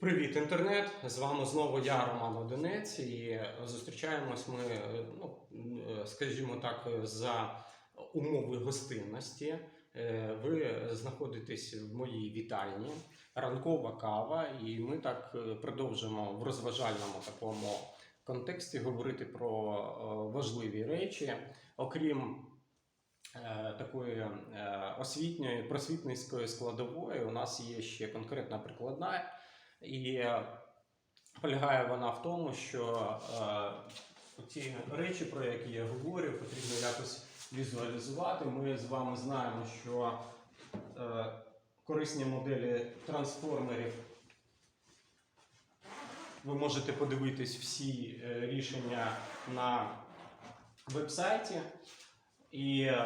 Привіт, інтернет! З вами знову я, Роман Одинець, і зустрічаємось ми, ну, скажімо так, за умови гостинності. Е, Ви знаходитесь в моїй вітальні, ранкова кава, і ми так е, продовжимо в розважальному такому контексті говорити про е, важливі речі, окрім такої освітньої просвітницької складової, у нас є ще конкретна прикладна. І е, полягає вона в тому, що е, ці речі, про які я говорю, потрібно якось візуалізувати. Ми з вами знаємо, що е, корисні моделі трансформерів. Ви можете подивитись всі е, рішення на вебсайті. І е,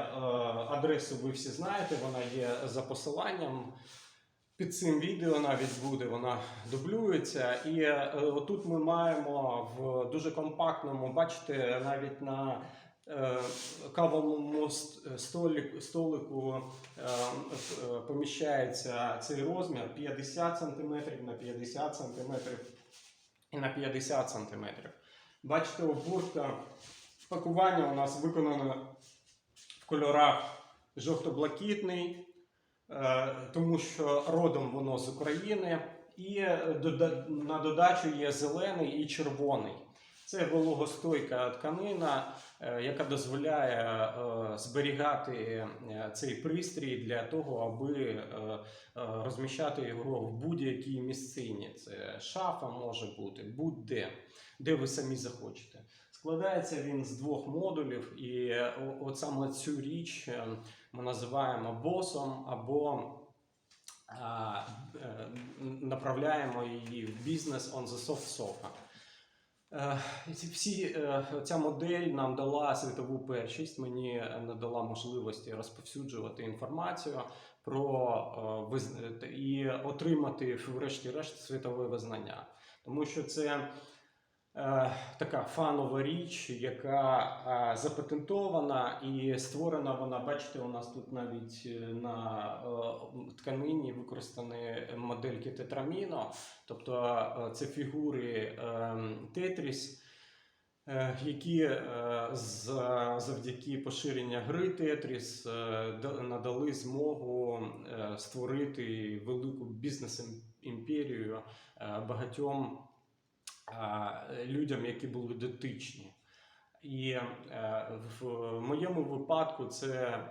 адресу ви всі знаєте, вона є за посиланням. Під цим відео навіть буде, вона дублюється. І е, отут ми маємо в дуже компактному, бачите, навіть на е, кавовому столик, столику е, е, поміщається цей розмір 50 см на 50 см і на 50 см. Бачите, обводка пакування у нас виконано в кольорах жовто-блакитний. Е, тому що родом воно з України, і е, на додачу є зелений і червоний. Це вологостойка тканина, е, яка дозволяє зберігати цей пристрій для того, аби розміщати його в будь-якій місцині. Це шафа може бути будь-де, де ви самі захочете. Складається він з двох модулів, і е, от саме цю річ е, ми називаємо босом або е, направляємо її в бізнес on the soft sofa. Всі, ця модель нам дала світову першість, мені надала можливості розповсюджувати інформацію про і отримати, врешті-решт, світове визнання. Тому що це така фанова річ, яка е, запатентована і створена вона. Бачите, у нас тут навіть е, на е, тканині використані модельки тетраміно, тобто е, це фігури е, Тетріс. е, Які е, завдяки поширення гри Тетріс е, надали змогу е, створити велику бізнес-імперію е, багатьом людям, які були дотичні. І е, в моєму випадку це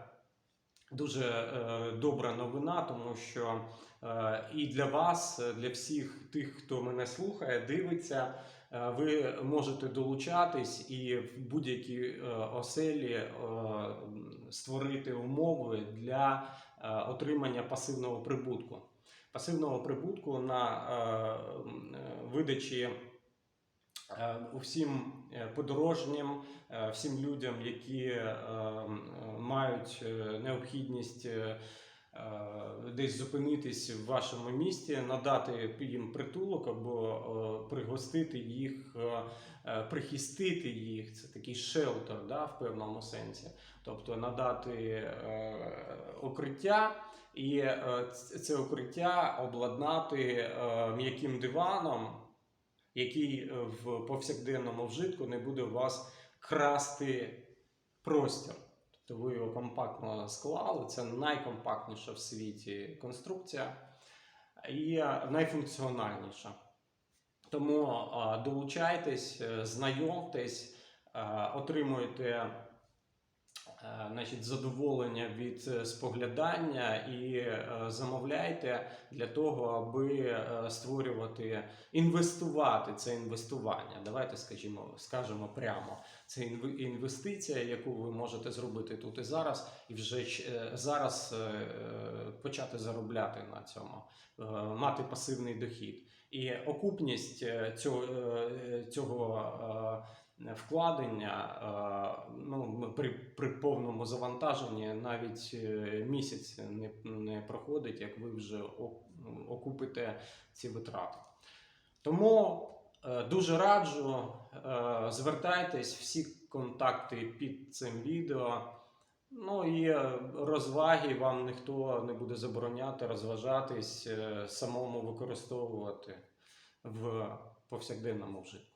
дуже е, добра новина, тому що е, і для вас, для всіх тих, хто мене слухає, дивиться, ви можете долучатись і в будь-якій оселі створити умови для отримання пасивного прибутку. Пасивного прибутку на видачі усім е, подорожнім, е, всім людям, які е, е, мають е, необхідність е, е, десь зупинитись в вашому місті, надати їм притулок або е, пригостити їх, е, е, прихистити їх. Це такий шелтер да, в певному сенсі. Тобто надати е, укриття. І е, це укриття обладнати е, м'яким диваном, який е, в повсякденному вжитку не буде у вас красти простір. Тобто ви його компактно склали. Це найкомпактніша в світі конструкція і найфункціональніша. Тому е, долучайтесь, е, знайомтесь, отримуйте значить, задоволення від е, споглядання і е, замовляйте для того, аби е, створювати, інвестувати це інвестування. Давайте скажімо, скажемо прямо. Це інвестиція, яку ви можете зробити тут і зараз, і вже е, зараз е, е, почати заробляти на цьому, е, мати пасивний дохід. І окупність е, цього, е, цього е, вкладення е, ну, при, при повному завантаженні навіть е, місяць не, не проходить, як ви вже окупите ці витрати. Тому е, дуже раджу, е, звертайтесь, всі контакти під цим відео. Ну і розваги вам ніхто не буде забороняти розважатись, самому використовувати в повсякденному житті.